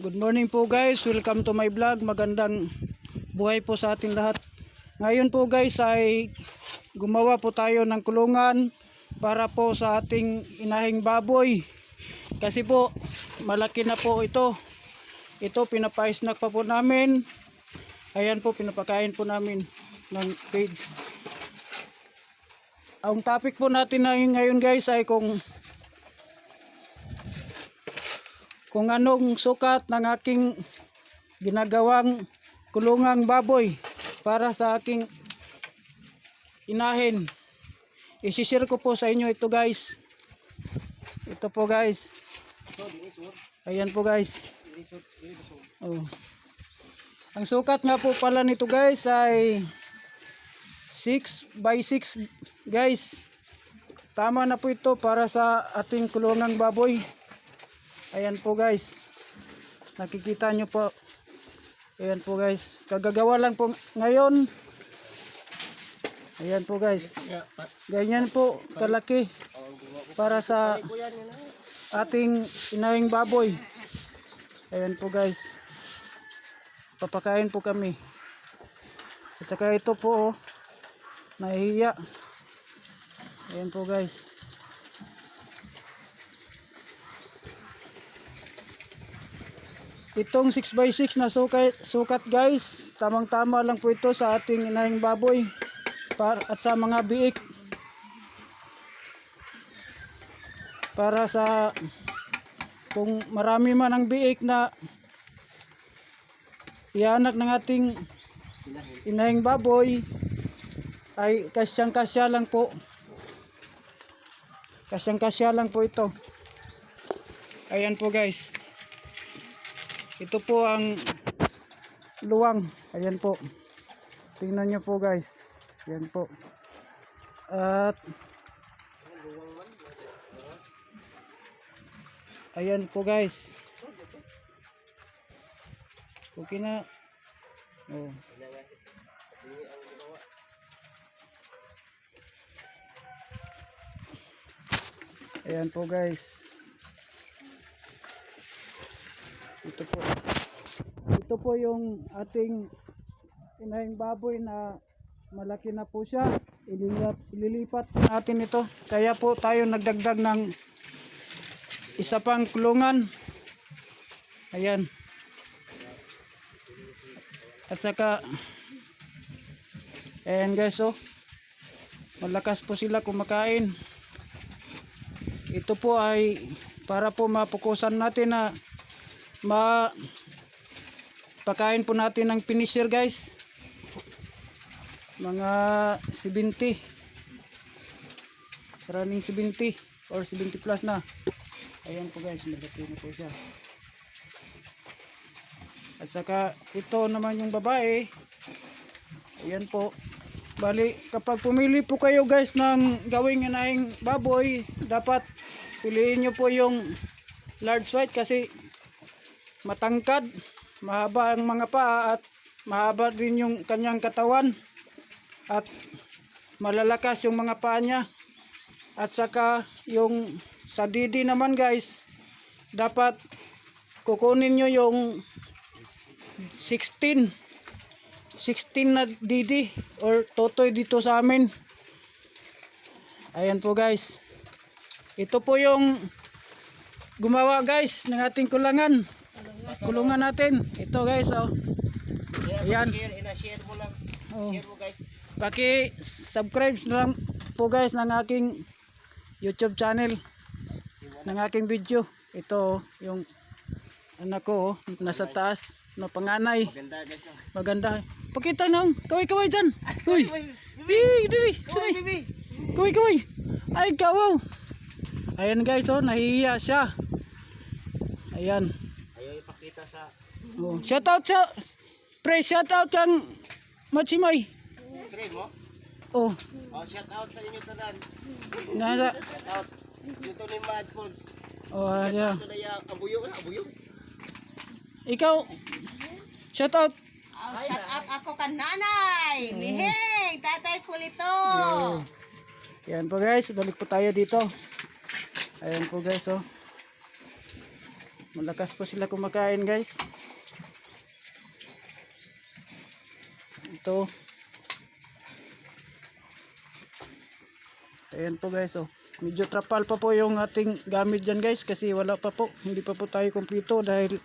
Good morning po guys, welcome to my vlog. Magandang buhay po sa ating lahat. Ngayon po guys ay gumawa po tayo ng kulungan para po sa ating inahing baboy. Kasi po malaki na po ito. Ito pinapa-snack pa po namin. Ayan po pinapakain po namin ng feed. Ang topic po natin na ngayon guys ay kung kung anong sukat ng aking ginagawang kulungang baboy para sa aking inahin. Isishare ko po sa inyo ito guys. Ito po guys. Ayan po guys. Oh. Ang sukat nga po pala nito guys ay 6 by 6 guys. Tama na po ito para sa ating kulungang baboy. Ayan po guys. Nakikita nyo po. Ayan po guys. Kagagawa lang po ngayon. Ayan po guys. Ganyan po kalaki para sa ating inahing baboy. Ayan po guys. Papakain po kami. At saka ito po oh. Nahihiya. Ayan po guys. Itong 6x6 na sukat, sukat guys, tamang tama lang po ito sa ating inahing baboy par, at sa mga biik. Para sa kung marami man ang biik na ianak ng ating inahing baboy ay kasyang kasya lang po. Kasyang kasya lang po ito. Ayan po guys. Ito po ang luwang. Ayan po. Tingnan nyo po guys. Ayan po. At Ayan po guys. Okay na. Oh. Ayan po guys. Ito po. Ito po yung ating inahing baboy na malaki na po siya. Ililipat, ililipat natin ito. Kaya po tayo nagdagdag ng isa pang kulungan. Ayan. At saka Ayan guys oh. Malakas po sila kumakain. Ito po ay para po mapukusan natin na ma pakain po natin ng finisher guys. Mga 70 running 70 or 70 plus na. Ayan po guys. Malaki na po siya. At saka ito naman yung babae. Ayan po. Bali kapag pumili po kayo guys ng gawing inahing baboy dapat piliin nyo po yung large white kasi matangkad, mahaba ang mga paa at mahaba din yung kanyang katawan at malalakas yung mga paa niya. At saka yung sa didi naman guys dapat kukunin nyo yung 16 16 na didi or totoy dito sa amin. Ayan po guys. Ito po yung gumawa guys ng ating kulangan kulungan natin ito guys oh ayan Ina-share mo lang. oh. Share mo guys. paki subscribe na lang po guys ng aking youtube channel ng aking video ito oh, yung anak ko oh, nasa taas na panganay Ganda guys. no? maganda pakita nang kaway kaway dyan uy Di, di, sabay. Kaway, kaway. Ay, kawaw. Ayan guys, oh, nahihiya siya. Ayan. Ipakita sa Oh, shout out sa pre, shout out kang Machimay. train mo. Oh, Oh, shout out sa inyo tanan. nasa Shout out. Dito ni Madford. Oh, ayan. Ito na yung abuyo na, abuyo. Ikaw shout out. Shout out ako kan nanay. Miheng, tatay Pulito. Oh. Ayan po guys, balik po tayo dito. Ayan po guys, oh. Malakas po sila kumakain guys. Ito. Ayan po guys oh. Medyo trapal pa po yung ating gamit dyan guys kasi wala pa po. Hindi pa po tayo kumpleto dahil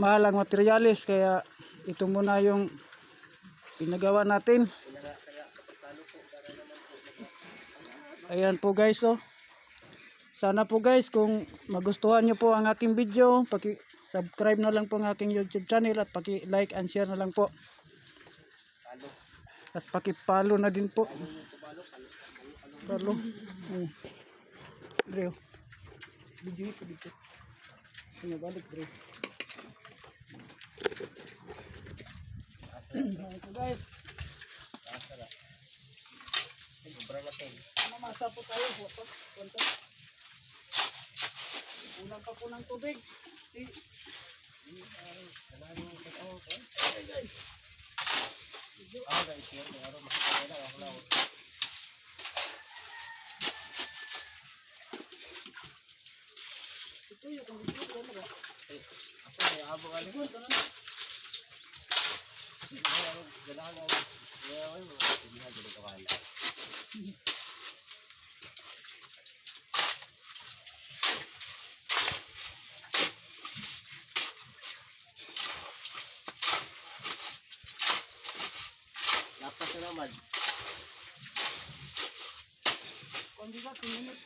mahal ang materialis kaya ito muna yung pinagawa natin. Ayan po guys oh. Sana po guys kung magustuhan nyo po ang aking video, paki-subscribe na lang po ang aking YouTube channel at paki-like and share na lang po. At paki-follow na din po. Follow. Oh. Bro. Video ito dito. Pinabalik bro. Ito guys. Mamasa po tayo. Wato. Wato. Ulang pa po ng tubig. Eh, Ito yung gusto ko ano ba? Ligon, ano na? Lapas na naman. Kung di ba, tuminit.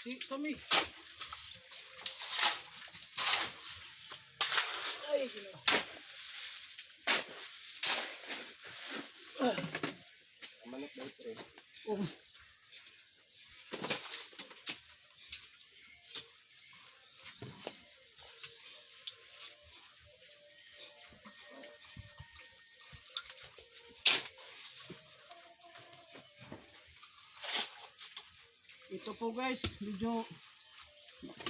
Si Tommy. Ay, ginawa. Manok daw pre. Oh. Ito po guys, medyo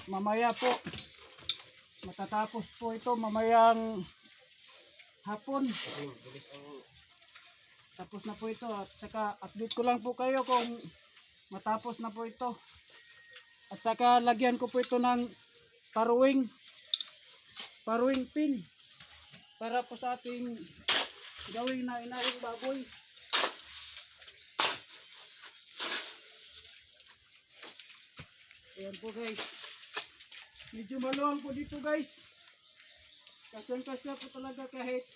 mamaya po matatapos po ito mamayang hapon. Tapos na po ito at saka update ko lang po kayo kung matapos na po ito. At saka lagyan ko po ito ng paruwing paruwing pin para po sa ating gawing na inaring baboy. Ayan po guys. Medyo maluwang po dito guys. Kasyang kasya po talaga kahit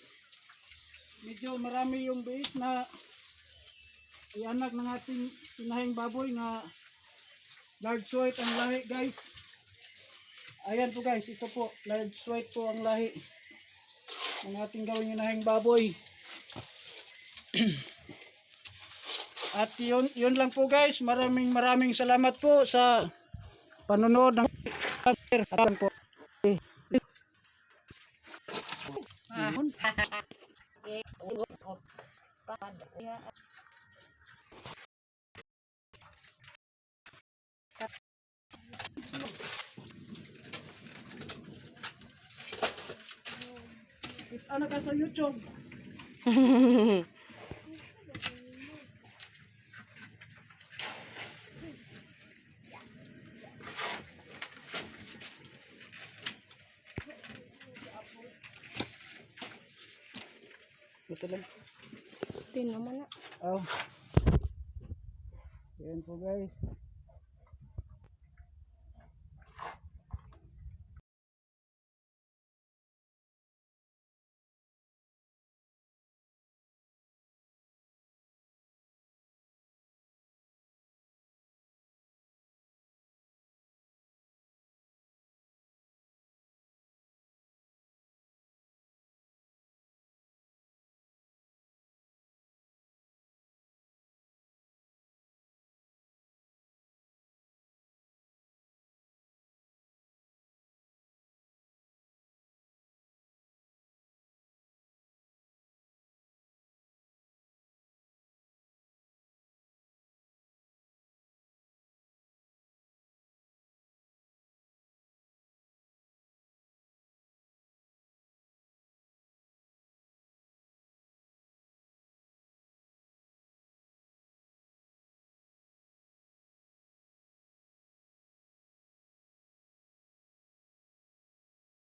medyo marami yung biik na ianak ng ating pinahing baboy na large white ang lahi guys ayan po guys ito po large white po ang lahi ng ating gawing inahing baboy at yun, yun lang po guys maraming maraming salamat po sa panonood ng Ayan po ano ka sa YouTube Ito lang. Tin naman na. Oh. Ayan po guys.